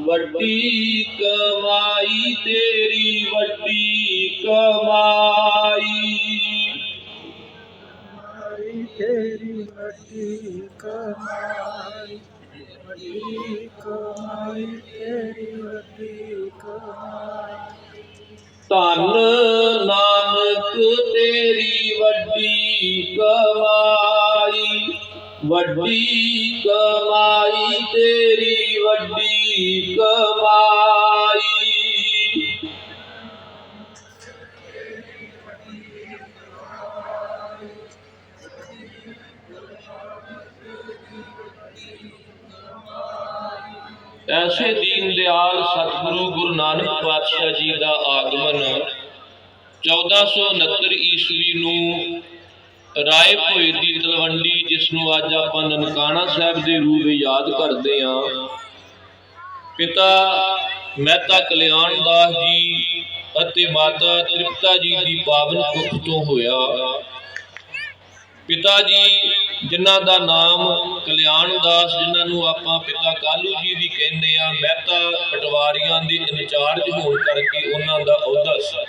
ਵੱਡੀ ਕਮਾਈ ਤੇਰੀ ਵੱਡੀ ਕਮਾਈ। ਮਾਈ ਤੇਰੀ ਵੱਡੀ ਕਮਾਈ। ਵੱਡੀ ਕਮਾਈ ਤੇਰੀ ਵੱਡੀ ਕਮਾਈ। ਧੰਨ ਨਾਨਕ ਤੇਰੀ ਵੱਡੀ ਕਮਾਈ। ਵੱਡੀ ਕਮਾਈ ਤੇਰੀ ਵੱਡੀ ਕਮਾਈ। ਐਸੇ ਦੀਨ ਦਿਆਲ ਸਤਿਗੁਰੂ ਗੁਰੂ ਨਾਨਕ ਪਾਤਸ਼ਾਹ ਜੀ ਦਾ ਆਗਮਨ 1469 ਈਸਵੀ ਨੂੰ ਰਾਏ ਭੋਏ ਦੀ ਤਲਵੰਡੀ, ਜਿਸ ਨੂੰ ਅੱਜ ਆਪਾਂ ਨਨਕਾਣਾ ਸਾਹਿਬ ਦੇ ਰੂਪ ਵਿੱਚ ਯਾਦ ਕਰਦੇ ਹਾਂ। ਪਿਤਾ, ਮਹਿਤਾ ਕਲਿਆਣ ਦਾਸ ਜੀ ਅਤੇ ਮਾਤਾ ਤ੍ਰਿਪਤਾ ਜੀ ਦੀ ਪਾਵਨ ਕੁੱਖ ਤੋਂ ਹੋਇਆ। ਪਿਤਾ ਜੀ, ਜਿਨ੍ਹਾਂ ਦਾ ਨਾਮ ਕਲਿਆਣ ਦਾਸ, ਜਿਨ੍ਹਾਂ ਨੂੰ ਆਪਾਂ ਪਿਤਾ ਕਾਲੂ ਜੀ ਵੀ ਕਹਿੰਦੇ ਆ ਮਹਿਤਾ ਪਟਵਾਰੀਆਂ ਦੇ ਇੰਚਾਰਜ ਹੋਣ ਕਰਕੇ ਉਹਨਾਂ ਦਾ ਅਹੁਦਾ ਸੀ।